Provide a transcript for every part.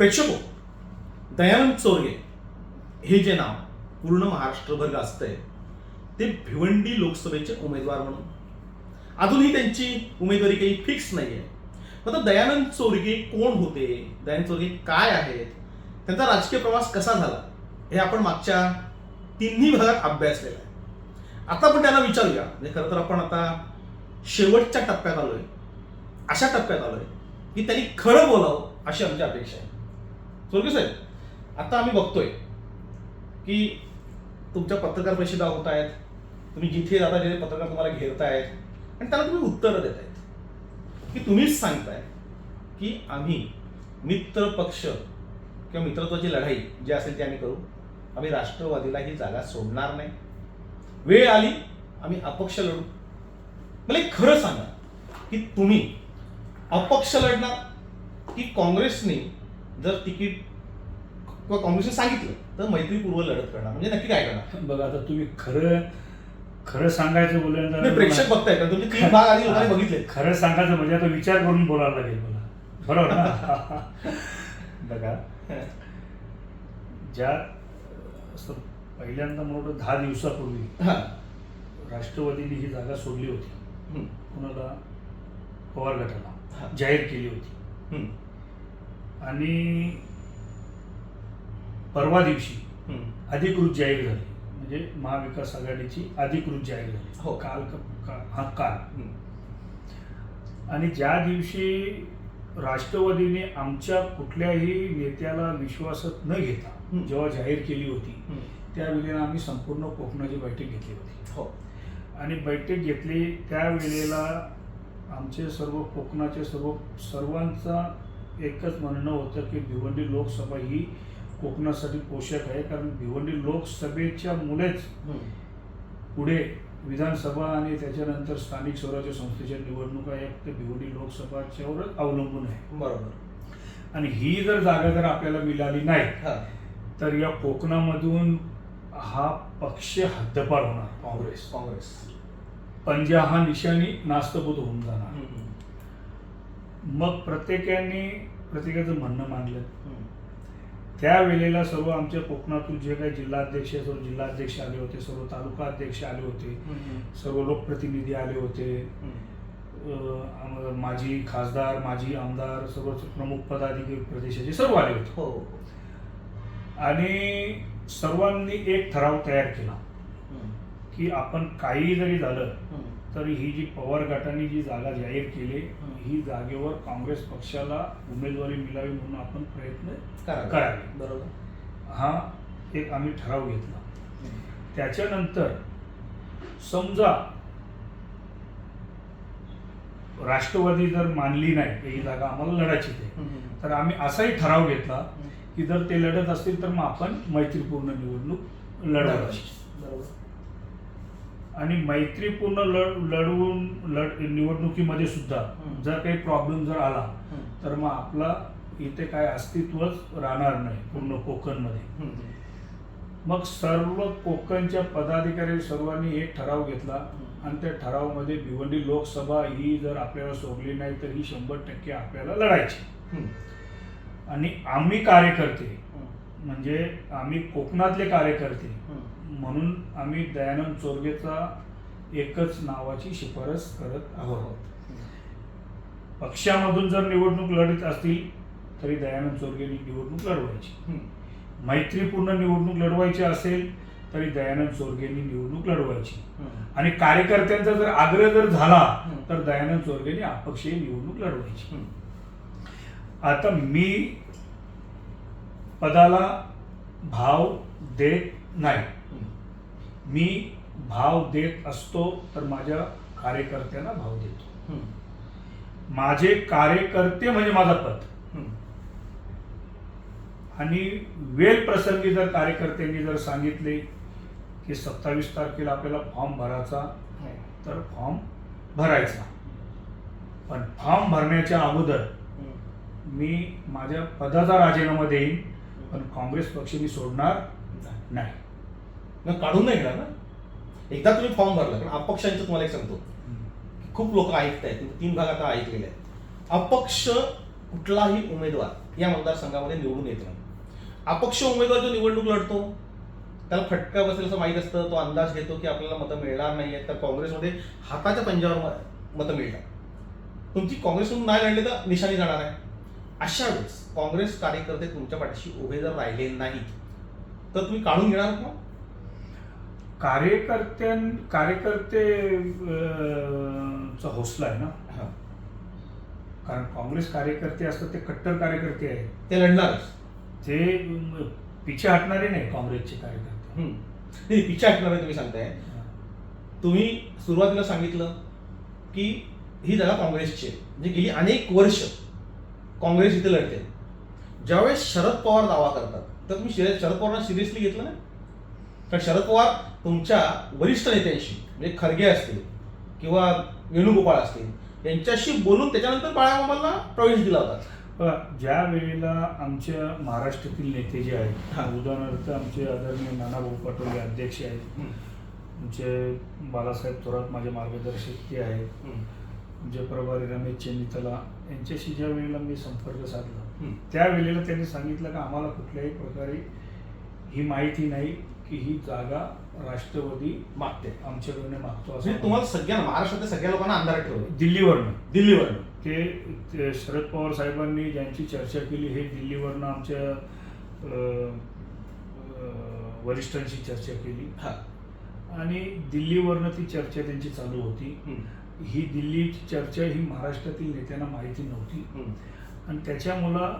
प्रेक्षको दयानंद चोरगे हे जे नाव पूर्ण महाराष्ट्रभर गाजतंय ते भिवंडी लोकसभेचे उमेदवार म्हणून. अजूनही त्यांची उमेदवारी काही फिक्स नाही आहे आता दयानंद चोरगे कोण होते? दयानंद चोरगे काय आहेत? त्यांचा राजकीय प्रवास कसा झाला? हे आपण मागच्या तिन्ही भागात अभ्यासलेला आहे. आता आपण त्यांना विचारूया. म्हणजे खरं तर आपण आता शेवटच्या टप्प्यात आलोय. अशा टप्प्यात आलोय की त्यांनी खरं बोलावं अशी आमची अपेक्षा आहे. स्वर्गीय साहेब आता आम्ही बघतोय की तुमच्या पत्रकार परिषदा होत आहेत तुम्ही जिथे जाता तिथे पत्रकार तुम्हाला घेरतायत आणि त्याला तुम्ही उत्तरं देत आहेत की तुम्हीच सांगताय की आम्ही मित्र पक्ष किंवा मित्रत्वाची लढाई जी असेल ती आम्ही करू. आम्ही राष्ट्रवादीला ही जागा सोडणार नाही. वेळ आली आम्ही अपक्ष लढू. मला एक खरं सांगा की तुम्ही अपक्ष लढणार की काँग्रेसने जर तिकीट किंवा काँग्रेसने सांगितलं तर मैत्रीपूर्व लढत करणार. म्हणजे नक्की काय करणार? बघा आता तुम्ही खरं खरं सांगायचं बोलल्यानंतर प्रेक्षक बघताय कारण तुमचे तीन भाग आधी लोकांनी बघितले खरं सांगायचं म्हणजे आता विचार करून बोलायला लागेल मला. बरोबर ना? बघा. ज्या पहिल्यांदा मला वाटतं दहा दिवसापूर्वी राष्ट्रवादीने ही जागा सोडली होती. कुणाला? पवार. गटाला. जाहीर केली होती. आणि परवा दिवशी. अधिकृत जाहीर झाली म्हणजे महाविकास आघाडीची अधिकृत जाहीर हो. झाली काल का- का- हा काल. आणि ज्या दिवशी राष्ट्रवादीने आमच्या कुठल्याही नेत्याला विश्वासात न घेता. जेव्हा जाहीर केली होती. त्यावेळेला आम्ही संपूर्ण कोकणाची बैठक घेतली होती हो आणि बैठक घेतली त्यावेळेला आमचे सर्व कोकणाचे सर्व सर्वांचा एकच म्हणणं होतं की भिवंडी लोकसभा ही कोकणासाठी पोषक आहे. कारण भिवंडी लोकसभेच्या मुळेच. पुढे विधानसभा आणि त्याच्यानंतर स्थानिक स्वराज्य संस्थेच्या निवडणुका या फक्त भिवंडी लोकसभाच्यावरच अवलंबून आहे. बरोबर. आणि ही जर जागा जर आपल्याला मिळाली नाही तर या कोकणामधून हा पक्ष हद्दपार होणार काँग्रेस. काँग्रेस. पंजा हा निशाणी नास्तबूत होऊन जाणार. मग प्रत्येकाने प्रत्येकाचं म्हणणं हम्म. त्यावेळेला सर्व आमच्या कोकणातून जे काही जिल्हाध्यक्ष सर्व जिल्हाध्यक्ष आले होते सर्व तालुका अध्यक्ष आले होते सर्व लोकप्रतिनिधी आले होते. माजी खासदार माजी आमदार सर्व प्रमुख पदाधिकारी प्रदेशाचे सर्व आले होते. हो. आणि सर्वांनी एक ठराव तयार केला की आपण काही जरी झालं. तरी ही जी पवार गटाने जी जागा जाहीर केली हं. जागेवर काँग्रेस पक्षाला उमेदवारी मिळावी म्हणून आपण प्रयत्न करावे. बरोबर हा एक आम्ही ठराव घेतला. त्याच्यानंतर समजा राष्ट्रवादी जर मानली नाही ही जागा आम्हाला लढायची. तर आम्ही असाही ठराव घेतला. की जर ते लढत असतील तर मग आपण मैत्रीपूर्ण निवडणूक लढवायची बरोबर आणि मैत्रीपूर्ण लढ लढवून लढ निवडणुकीमध्ये सुद्धा. जर काही प्रॉब्लेम जर आला. तर मग आपला इथे काय अस्तित्वच राहणार नाही पूर्ण कोकणमध्ये. मग सर्व कोकणच्या पदाधिकारी सर्वांनी एक ठराव घेतला. आणि त्या ठरावामध्ये भिवंडी लोकसभा ही जर आपल्याला सोडली नाही तर ही शंभर टक्के आपल्याला लढायची. आणि आम्ही कार्यकर्ते. म्हणजे आम्ही कोकणातले कार्यकर्ते. म्हणून आम्ही दयानंद चोरगेचा एकच नावाची शिफारस करत आहोत पक्षामधून जर निवडणूक लढत असतील तरी दयानंद चोरगेनी निवडणूक लढवायची. मैत्रीपूर्ण निवडणूक लढवायची असेल तरी दयानंद चोरगेनी निवडणूक लढवायची. आणि कार्यकर्त्यांचा जर आग्रह जर झाला. तर दयानंद चोरगेनी अपक्षीय निवडणूक लढवायची. आता मी पदाला भाव देत नाही. मी भाव देत असतो तर माझ्या कार्यकर्त्यांना भाव देतो. माझे कार्यकर्ते म्हणजे माझा पद. आणि वेळ प्रसंगी जर कार्यकर्त्यांनी जर सांगितले की सत्तावीस तारखेला आपल्याला फॉर्म भरायचा तर फॉर्म भरायचा पण फॉर्म भरण्याच्या अगोदर. मी माझ्या पदाचा राजीनामा देईन पण काँग्रेस पक्ष मी सोडणार नाही मग काढून नाही घेणार ना. एकदा तुम्ही फॉर्म भरला पण अपक्षांचं तुम्हाला एक सांगतो. खूप लोक ऐकत आहेत तीन भाग आता ऐकलेले आहेत. अपक्ष कुठलाही उमेदवार या मतदारसंघामध्ये निवडून येत नाही. अपक्ष उमेदवार जो निवडणूक लढतो त्याला फटका बसेल असं माहीत असतं तो अंदाज घेतो की आपल्याला मतं मिळणार नाही आहेत तर काँग्रेसमध्ये हाताच्या पंजावर म- मतं मिळतात. तुमची काँग्रेसमधून नाही लढले तर निशाणी जाणार आहे. अशा वेळेस काँग्रेस कार्यकर्ते तुमच्या पाठीशी उभे जर राहिले नाहीत तर तुम्ही काढून घेणार का कार्यकर्त्यां कार्यकर्ते चा हौसला आहे ना. कारण काँग्रेस कार्यकर्ते असतात ते कट्टर कार्यकर्ते आहेत. ते लढणारच. ते पिछे हटणारे नाही काँग्रेसचे कार्यकर्ते. नाही पिछा हटणार तुम्ही सांगताय. तुम्ही सुरुवातीला सांगितलं की ही जागा काँग्रेसची आहे. म्हणजे गेली अनेक वर्ष काँग्रेस इथे लढते. ज्यावेळेस शरद पवार दावा करतात तर तुम्ही शरद शरद पवारांना सिरियसली घेतलं ना कारण शरद पवार तुमच्या वरिष्ठ नेत्यांशी म्हणजे खरगे असतील किंवा वेणुगोपाळ असतील यांच्याशी बोलून त्याच्यानंतर बाळामामांना प्रवेश दिला होता ज्या वेळेला आमच्या महाराष्ट्रातील नेते जे आहेत. उदाहरणार्थ आमचे आदरणीय नानाभाऊ पटोले अध्यक्ष आहेत आमचे बालासाहेब थोरात माझे मार्गदर्शक ते आहेत आमचे प्रभारी रमेश चेन्नितला यांच्याशी ज्या वेळेला मी संपर्क साधला हम्म. त्या वेळेला त्यांनी सांगितलं का आम्हाला कुठल्याही प्रकारे ही माहिती नाही की ही जागा राष्ट्रवादी मागते आमच्याकडनं मागतो म्हणजे असं तुम्हाला सगळ्यांना महाराष्ट्रातल्या सगळ्या लोकांना अंधारात ठेवलं दिल्लीवरनं दिल्लीवर ते ते शरद पवार साहेबांनी ज्यांची चर्चा केली हे दिल्लीवरनं आमच्या अं, अं, वरिष्ठांशी चर्चा केली हा आणि दिल्लीवरनं ती चर्चा त्यांची चालू होती हम्म. ही दिल्लीची चर्चा ही महाराष्ट्रातील नेत्यांना माहिती नव्हती हम्म. आणि त्याच्यामुळं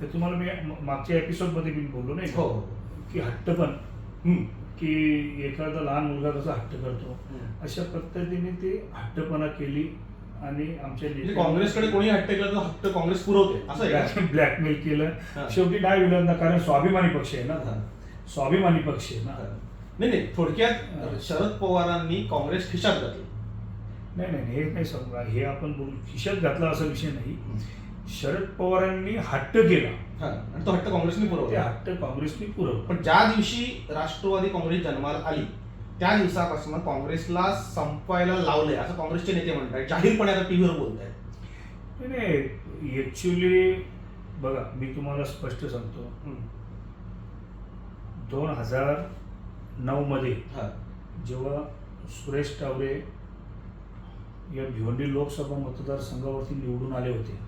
ते तुम्हाला मी म- मागच्या एपिसोडमध्ये मी बोललो नाही का? हो की हट्टपण. की एखादा लहान मुलगा कसा हट्ट करतो. अशा पद्धतीने ते हट्टपणा केली आणि आमच्या म्हणजे काँग्रेसकडे कोणी हट्ट केला तर हट्ट काँग्रेस पुरवते असं आहे का? ब्लॅकमेल केलं. शेवटी डाय विलन ना कारण स्वाभिमानी पक्ष आहे ना. स्वाभिमानी पक्ष आहे ना. नाही नाही थोडक्यात शरद पवारांनी काँग्रेस खिशात घातली. नाही नाही हे नाही समजा हे आपण बोलू. खिशात घातला असा विषय नाही. शरद पवारांनी हट्ट केला. हा. आणि तो हट्ट काँग्रेसने ते पुरवला हट्ट काँग्रेसने पुरवला. पण ज्या दिवशी राष्ट्रवादी काँग्रेस जन्माला आली त्या दिवसापासून काँग्रेसला संपायला लावलंय असं काँग्रेसचे नेते म्हणतात जाहीरपणे आता टीव्हीवर बोलत आहेत नाही ऍक्च्युली बघा मी तुम्हाला स्पष्ट सांगतो. दोन हजार नऊ मध्ये जेव्हा सुरेश टावरे या भिवंडी लोकसभा मतदारसंघावरती निवडून आले होते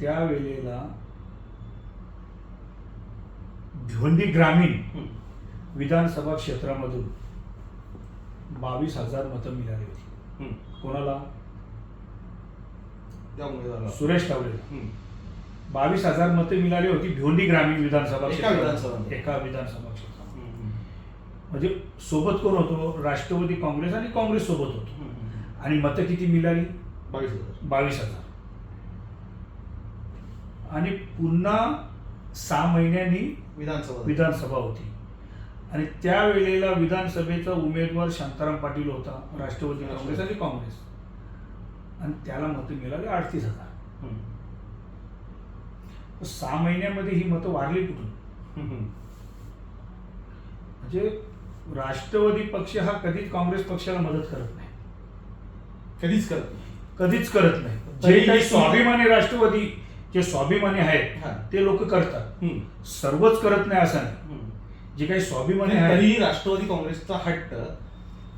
त्यावेळेला भिवंडी ग्रामीण विधानसभा क्षेत्रामधून बावीस हजार मतं मिळाली होती. कोणाला? सुरेश हम्म. बावीस हजार मतं मिळाली होती भिवंडी ग्रामीण विधानसभा एका क्षेत्रात. विधानसभा. एका विधानसभा क्षेत्रात. म्हणजे सोबत कोण होतो? राष्ट्रवादी काँग्रेस आणि काँग्रेस सोबत होतो. आणि मतं किती मिळाली? बावीस हजार. बावीस हजार. आणि पुन्हा सहा महिन्यांनी विधानसभा. विधानसभा होती. आणि त्यावेळेला विधानसभेचा उमेदवार शांताराम पाटील होता राष्ट्रवादी काँग्रेस आणि काँग्रेस. आणि त्याला मतं मिळाली अडतीस हजार. सहा महिन्यामध्ये ही मतं वाढली कुठून. म्हणजे राष्ट्रवादी पक्ष हा कधीच काँग्रेस पक्षाला मदत करत नाही. कधीच करत नाही. कधीच करत नाही. जे काही स्वाभिमानी राष्ट्रवादी जे स्वाभिमानी आहेत हा. ते लोक करतात हम्म. सर्वच करत नाही असं नाही हम्म. जे काही स्वाभिमानी आणि आहेत तरीही राष्ट्रवादी काँग्रेसचा हट्ट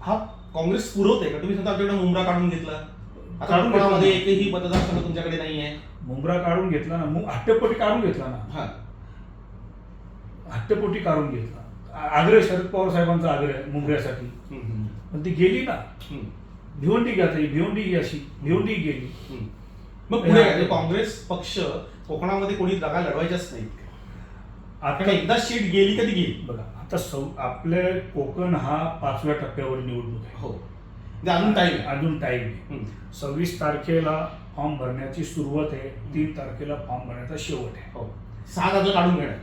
हा काँग्रेस पुरवते का तुम्ही सांगता आमच्याकडे मुंब्रा काढून घेतला आता काढून घेतला. कोकणामध्ये एकही मतदारसंघ तुमच्याकडे नाही आहे मुंब्रा काढून घेतला ना मग हट्टपोटी काढून घेतला ना हा हट्टपोटी काढून घेतला आ- आग्रह शरद पवार साहेबांचा आग्रह मुंबऱ्यासाठी हम्म. पण ती गेली ना हम्म. भिवंडी घ्या ताई, भिवंडी ही अशी भिवंडी गेली हम्म. मग पुढे काय? म्हणजे काँग्रेस पक्ष कोकणामध्ये कोणी जागा लढवायच्याच नाही आता एकदा सीट गेली कधी गेली? बघा आता सौ आपले कोकण हा पाचव्या टप्प्यावर निवडणूक आहे. हो. ते अजून टाईम आहे. अजून टाईम आहे. हम्म. सव्वीस तारखेला फॉर्म भरण्याची सुरुवात आहे तीन तारखेला फॉर्म भरण्याचा शेवट आहे. हो. सहा तारखेला काढून घेणार.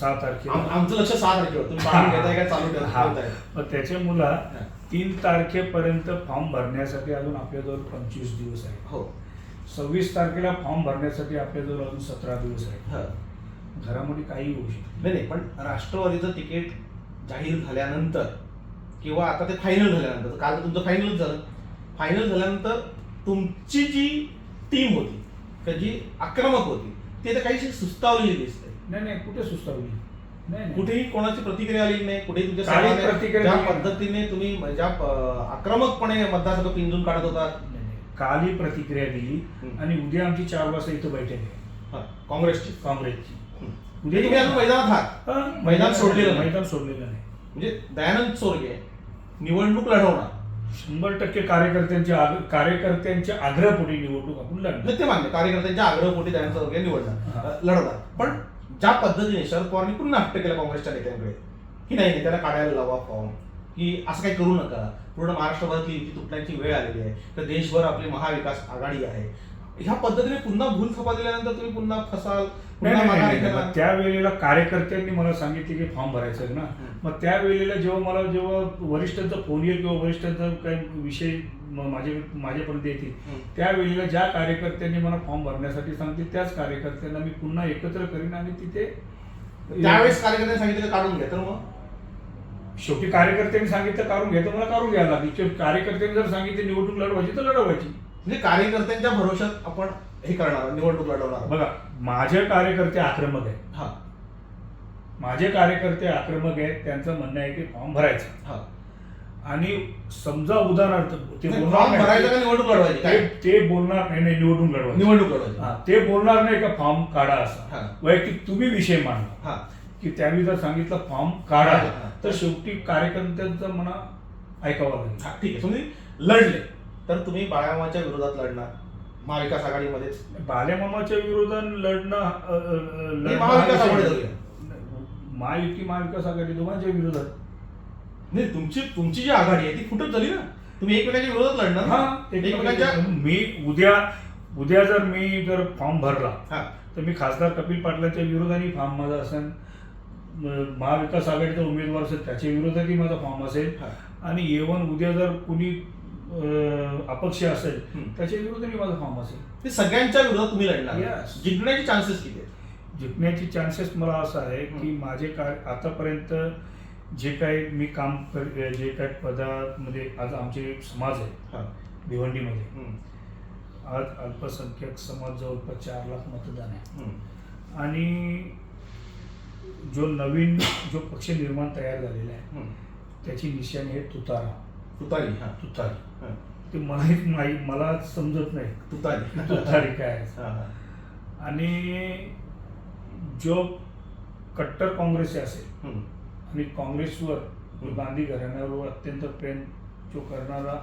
सहा तारखेला. आम- आमचं लक्ष सहा तारखेवर. तुम्ही काढून घेताय का चालू? हा. ठेवताय मग त्याच्यामुळं तीन तारखेपर्यंत फॉर्म भरण्यासाठी अजून आपल्याजवळ पंचवीस दिवस आहे हो. सव्वीस तारखेला फॉर्म भरण्यासाठी आपल्याजवळ अजून सतरा दिवस आहे हा. घरामध्ये काही होऊ शकते नाही नाही पण राष्ट्रवादीचं तिकीट जाहीर झाल्यानंतर किंवा आता ते फायनल झाल्यानंतर काल तर तुमचं फायनलच झालं फायनल झाल्यानंतर तुमची जी टीम होती का जी आक्रमक होती ती आता काहीशी सुस्तावलेली दिसते नाही नाही कुठे सुस्तावली नाही नाही. कुठेही कोणाची प्रतिक्रिया आली नाही कुठेही तुमच्या काही सर्वांना प्रतिक्रिया ज्या नाही. पद्धतीने तुम्ही ज्या आक्रमकपणे मतदारसंघ पिंजून काढत नाही, काल प्रतिक्रिया दिली. आणि उद्या आमची चार वाजता इथं बैठक आहे. हा, काँग्रेसची. काँग्रेसची. म्हणजे तुम्ही अजून मैदानात आहात मैदान सोडलेलं. मैदान सोडलेलं नाही. म्हणजे दयानंद चोरगे निवडणूक लढवणार. शंभर टक्के कार्यकर्त्यांच्या कार्यकर्त्यांच्या आग्रहपोटी निवडणूक आपण लढणार. ते मान्य कार्यकर्त्यांच्या आग्रहपोटी दयानंद चोरगे हा. निवडणार लढवणार. पण ज्या पद्धतीने शरद पवारांनी पुन्हा हट्ट केला काँग्रेसच्या नेत्यांकडे की नाही नेत्याला काढायला लावा फॉर्म की असं काही करू नका. पूर्ण महाराष्ट्रभरातली युती तुटण्याची वेळ आलेली आहे तर देशभर आपली महाविकास आघाडी आहे ह्या पद्धतीने पुन्हा भूल थोपा दिल्यानंतर तुम्ही पुन्हा फसाल पुन्हा माघार. मग त्यावेळेला कार्यकर्त्यांनी मला सांगितले की फॉर्म भरायचा आहे ना. मग त्यावेळेला जेव्हा मला जेव्हा वरिष्ठांचा फोन येईल किंवा वरिष्ठांचा काही विषय म- माझे माझ्यापर्यंत येतील. त्यावेळेला ज्या कार्यकर्त्यांनी मला फॉर्म भरण्यासाठी सांगते त्याच कार्यकर्त्यांना मी पुन्हा एकत्र करीन आणि तिथे त्यावेळेस कार्यकर्त्यांनी सांगितलं काढून घ्या तर मग शेवटी कार्यकर्त्यांनी सांगितलं काढून घ्या. तर मला काढून घ्यायला लागेल. शेवटी कार्यकर्त्यांनी जर सांगितले निवडणूक लढवायची तर लढवायची. म्हणजे कार्यकर्त्यांच्या भरोशात आपण हे करणार निवडणूक लढवणार बघा माझे कार्यकर्ते आक्रमक आहेत. हा. माझे कार्यकर्ते आक्रमक आहेत त्यांचं म्हणणं आहे की फॉर्म भरायचा. हा. आणि समजा उदाहरणार्थ ते बोलणार फॉर्म नाही. का निवडणूक लढवायची? ते बोलणार नाही नाही निवडणूक लढवायची. निवडणूक लढवायची. हा, ते बोलणार नाही का फॉर्म काढा हा. असा वैयक्तिक तुम्ही विषय मांडला हा. की त्यांनी जर सांगितलं फॉर्म काढा. तर शेवटी कार्यकर्त्यांचं म्हणा ऐकावं लागेल. ठीक आहे. तुम्ही लढले तर तुम्ही बाळामाच्या विरोधात लढणार महाविकास आघाडीमध्येच. बाल्यामामाच्या विरोधात लढणं लढणं महाविकास आघाडी. धरूया. महायुती महाविकास आघाडी दोघांच्या विरोधात. नाही तुमची तुमची जी आघाडी आहे ती फुटत झाली ना. तुम्ही एकमेकांच्या विरोधात लढणार हा एकमेकांच्या मी उद्या उद्या जर मी जर फॉर्म भरला हा. तर मी खासदार कपिल पाटलाच्या विरोधाने फॉर्म माझा असेल. महाविकास आघाडीचा उमेदवार असेल त्याच्या विरोधातही माझा फॉर्म असेल. आणि येवन उद्या जर कुणी अपक्ष असेल. त्याच्या विरोधाने माझा फॉर्म असेल ते सगळ्यांच्या विरोधात तुम्ही लढणार Yes. जिंकण्याचे चान्सेस किती आहेत जिंकण्याची चान्सेस मला असं आहे की. माझे काय आतापर्यंत जे काही मी काम कर जे काही पदामध्ये आज आमचे समाज आहे हा. भिवंडीमध्ये. आज अल्पसंख्याक समाज जवळपास चार लाख मतदान आहे. आणि जो नवीन जो पक्ष निर्माण तयार झालेला आहे. त्याची निशाणी आहे तुतारा तुतारी हा तुतारी. ते मलाही नाही मला समजत नाही तुतारी तुतारी काय. आणि जो कट्टर काँग्रेसी असेल. आणि काँग्रेसवर जो. गांधी घराण्यावर अत्यंत प्रेम जो करणारा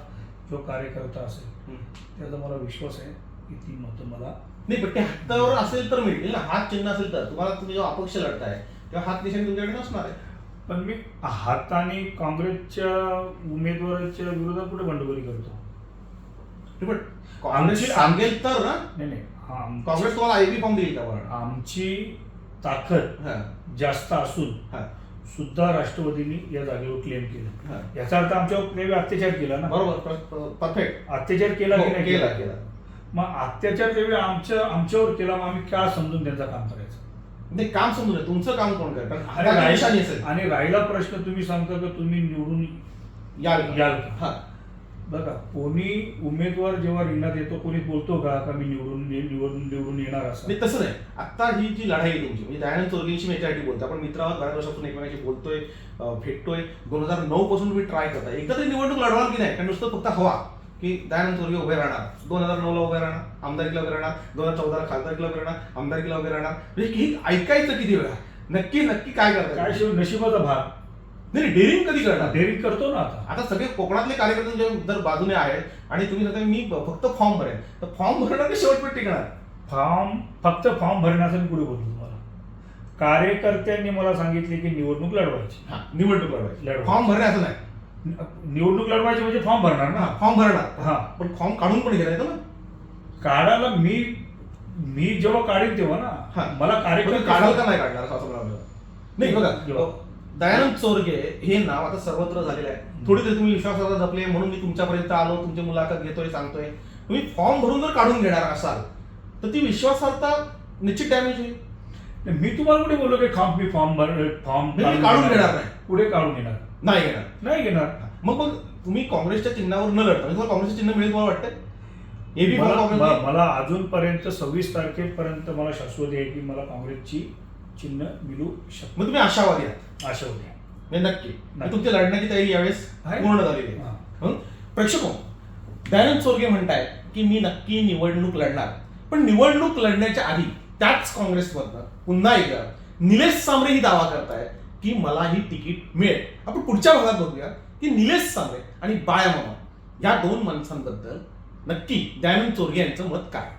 जो कार्यकर्ता असेल. त्याचा मला विश्वास आहे की ती मतं मला नाही पण ते हातावर असेल तर मिळतील ना हात चिन्ह असेल तर तुम्हाला तुम्ही जेव्हा अपक्ष लढताय तेव्हा हात निशाणी तुमच्याकडे नसणार आहे. पण मी हाताने काँग्रेसच्या उमेदवाराच्या विरोधात कुठे बंडखोरी करतो? पण काँग्रेस सांगेल तर ना. नाही नाही. हा, काँग्रेस तुम्हाला आयबी फॉर्म देईल का आमची ताकद हा, जास्त असून हा, सुद्धा राष्ट्रवादीने या जागेवर क्लेम केलं. हा. याचा अर्थ आमच्यावर प्रेम अत्याचार केला ना. बरोबर परफेक्ट अत्याचार केला की नाही केला केला? मग अत्याचार ज्यावेळी आमच्या आमच्यावर केला मग आम्ही काय समजून त्यांचं काम करायचं? नाही काम समजून. तुमचं काम कोण करेल? कारण निशाणी असेल. आणि राहिला प्रश्न तुम्ही सांगता का तुम्ही निवडून याल? याल? हा. बघा कोणी उमेदवार जेव्हा रिंगणात येतो कोणी बोलतो का का मी निवडून निवडून निवडून येणार असं? नाही तसं नाही. आता ही जी लढाई आहे तुमची म्हणजे दयानंद चौधरींशी मी याच्यासाठी बोलतो. आपण मित्रावर बऱ्याच वर्षापासून एकमेकांशी बोलतोय भेटतोय. दोन हजार नऊ पासून तुम्ही ट्राय करताय. एकदा तरी निवडणूक लढवाल की नाही? कारण नुसतं फक्त हवा. की दयानंद चौधरी उभे राहणार. दोन हजार नऊला उभे राहणार आमदारकीला उभे राहणार दोन हजार चौदाला खासदारकीला उभे राहणार आमदारकीला उभे राहणार. म्हणजे हे ऐकायचं किती वेळा? नक्की नक्की काय काय करताय शिव नशिबाचा भाग. नाही डेअरिंग कधी करणार? डेअरिंग करतो ना आता. आता सगळे कोकणातले कार्यकर्ते तुमच्या जर बाजूने आहेत आणि तुम्ही सांगता मी फक्त फॉर्म भरेन. तर फॉर्म भरणार की शेवटपर्यंत टिकणार? फॉर्म फक्त फॉर्म भरण्याचं मी पुढे बोलतो तुम्हाला? कार्यकर्त्यांनी मला सांगितले की निवडणूक लढवायची. हा, निवडणूक लढवायची. फॉर्म भरणे असं नाही. निवडणूक लढवायची म्हणजे फॉर्म भरणार ना? फॉर्म भरणार. हा. पण फॉर्म काढून पण घेता येतं ना काढायला मी मी जेव्हा काढीन तेव्हा हा. ना मला कार्यकर्ते काढाल का नाही काढणार असं मला. नाही बघा. दयानंद चोरगे हे नाव आता सर्वत्र झालेलं आहे. थोडी तरी तुम्ही विश्वासाला जपले म्हणून मी तुमच्यापर्यंत आलो तुमची मुलाखत घेतोय सांगतोय. तुम्ही फॉर्म भरून जर काढून घेणार असाल तर ती विश्वासार्हता निश्चित डॅमेज होईल मी तुम्हाला कुठे बोललो की फॉर्म मी फॉर्म भर फॉर्म काढून घेणार नाही. पुढे काढून घेणार? नाही घेणार. नाही घेणार. मग मग तुम्ही काँग्रेसच्या चिन्हावर न लढता म्हणजे तुम्हाला काँग्रेसचं चिन्ह मिळेल तुम्हाला वाटतंय हे बी मला मला अजूनपर्यंत सव्वीस तारखेपर्यंत मला शाश्वती आहे की मला काँग्रेसची चिन्ह मिळू शकतो. मग तुम्ही आशावादी आहात. आशा होती म्हणजे नक्की. तुमची लढण्याची तयारी यावेळेस. पूर्ण झालेली आहे. हा. हं? प्रेक्षको दयानंद चोरगे म्हणतायत की मी नक्की निवडणूक लढणार. पण निवडणूक लढण्याच्या आधी त्याच काँग्रेसमधनं पुन्हा एकदा निलेश सांबरे ही दावा करतायत. की मला ही तिकीट मिळेल. आपण पुढच्या भागात बघूया की निलेश सांबरे आणि बाळामामा या दोन माणसांबद्दल नक्की दयानंद चोरगे यांचं मत काय?